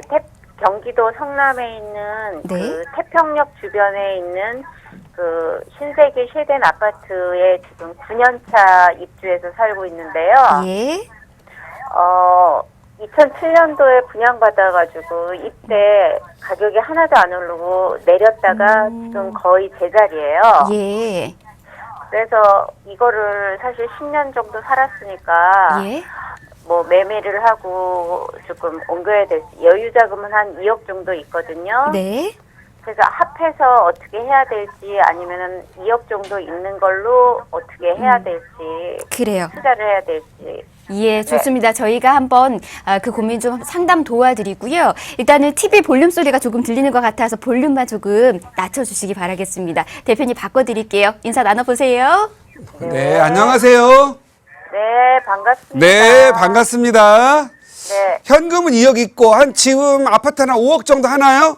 그 태, 경기도 성남에 있는 네. 그 태평역 주변에 있는 그 신세계 쉐덴 아파트에 지금 9년차 입주해서 살고 있는데요. 예. 어, 2007년도에 분양받아가지고 이때 가격이 하나도 안 오르고 내렸다가 음. 지금 거의 제자리예요. 예. 그래서 이거를 사실 10년 정도 살았으니까 예. 뭐 매매를 하고 조금 옮겨야 될 여유 자금은 한 2억 정도 있거든요. 네. 그래서 합해서 어떻게 해야 될지 아니면은 2억 정도 있는 걸로 어떻게 해야 음. 될지 그래요. 투자를 해야 될지 예, 좋습니다. 저희가 한번 아, 그 고민 좀 상담 도와드리고요. 일단은 TV 볼륨 소리가 조금 들리는 것 같아서 볼륨만 조금 낮춰주시기 바라겠습니다. 대표님 바꿔드릴게요. 인사 나눠보세요. 네, 안녕하세요. 네 반갑습니다. 네, 반갑습니다. 네, 현금은 2억 있고 한 지금 아파트 하나 5억 정도 하나요?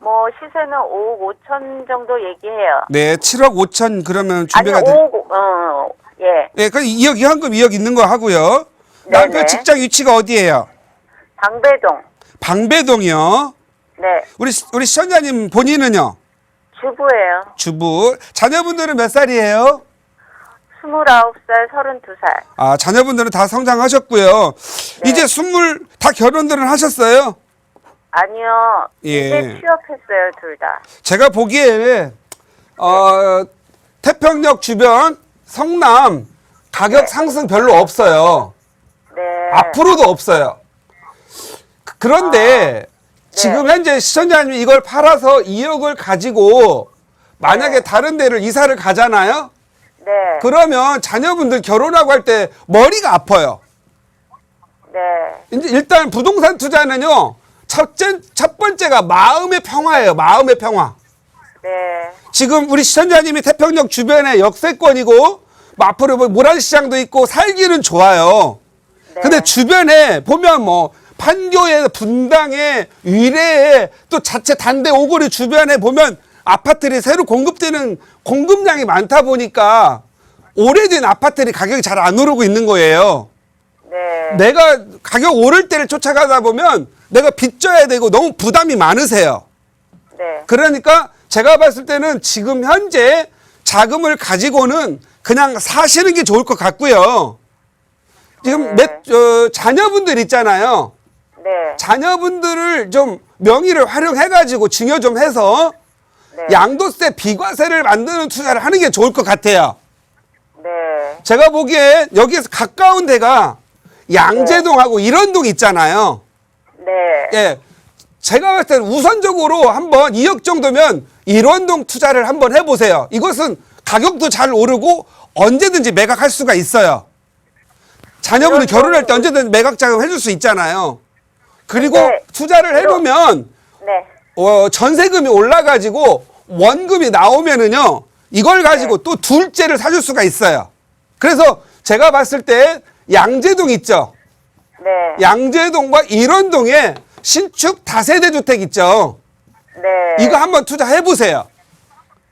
뭐 시세는 5억 5천 정도 얘기해요. 네, 7억 5천 그러면 아니 준비가 돼. 5억 어 예. 네, 그 2억 현금 2억 있는 거 하고요. 네네. 남편 직장 위치가 어디예요? 방배동. 방배동이요. 네, 우리 우리 시청자님 본인은요? 주부예요. 주부. 자녀분들은 몇 살이에요? 29살, 32살. 아, 자녀분들은 다 성장하셨고요. 네. 이제 스물 다 결혼들은 하셨어요? 아니요. 예. 이제 취업했어요, 둘 다. 제가 보기에 어, 태평역 주변 성남 가격 상승 별로 없어요. 네. 앞으로도 없어요. 그- 그런데 지금 현재 시청자님이 이걸 팔아서 2억을 가지고 만약에 네. 다른 데를 이사를 가잖아요. 네. 그러면 자녀분들 결혼하고 할 때 머리가 아파요. 네. 이제 일단 부동산 투자는요. 첫째 첫 번째가 마음의 평화예요. 마음의 평화. 네. 지금 우리 시청자님이 태평역 주변에 역세권이고 뭐 앞으로 뭐 모란시장도 있고 살기는 좋아요. 네. 근데 주변에 보면 뭐 판교에 분당에 위례에 또 자체 단대 오거리 주변에 보면 아파트들이 새로 공급되는 공급량이 많다 보니까 오래된 아파트들이 가격이 잘 안 오르고 있는 거예요. 네. 내가 가격 오를 때를 쫓아가다 보면 내가 빚져야 되고 너무 부담이 많으세요. 네. 그러니까 제가 봤을 때는 지금 현재 자금을 가지고는 그냥 사시는 게 좋을 것 같고요. 지금 네. 몇, 어, 자녀분들 있잖아요. 네. 자녀분들을 좀 명의를 활용해가지고 증여 좀 해서 네. 양도세 비과세를 만드는 투자를 하는 게 좋을 것 같아요. 네. 제가 보기에 여기에서 가까운 데가 양재동하고 일원동 있잖아요. 네. 예. 제가 봤을 때는 우선적으로 한번 2억 정도면 일원동 투자를 한번 해보세요. 이것은 가격도 잘 오르고 언제든지 매각할 수가 있어요. 자녀분이 일원동- 결혼할 때 언제든 매각 자금 해줄 수 있잖아요. 그리고 네. 투자를 해보면 네. 어, 전세금이 올라가지고 원금이 나오면은요 이걸 가지고 또 둘째를 사줄 수가 있어요. 그래서 제가 봤을 때 양재동 있죠. 네. 양재동과 일원동에 신축 다세대 주택 있죠. 네. 이거 한번 투자해 보세요.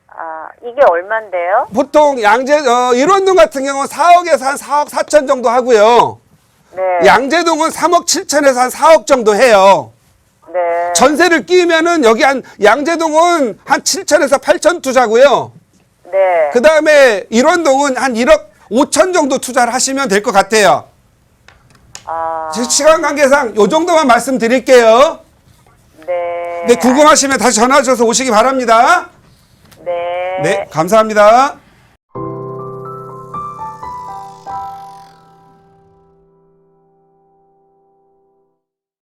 아, 이게 얼만데요? 보통 양재 어, 일원동 같은 경우는 4억에서 한 4억 4천 정도 하고요. 네. 양재동은 3억 7천에서 한 4억 정도 해요. 네. 전세를 끼면은 여기 한 양재동은 한 7천에서 8천 투자고요. 네. 그 다음에 일원동은 한 1억 5천 정도 투자를 하시면 될 것 같아요. 아. 제 시간 관계상 요 정도만 말씀드릴게요. 네. 네, 궁금하시면 다시 전화 주셔서 오시기 바랍니다. 네. 네, 감사합니다.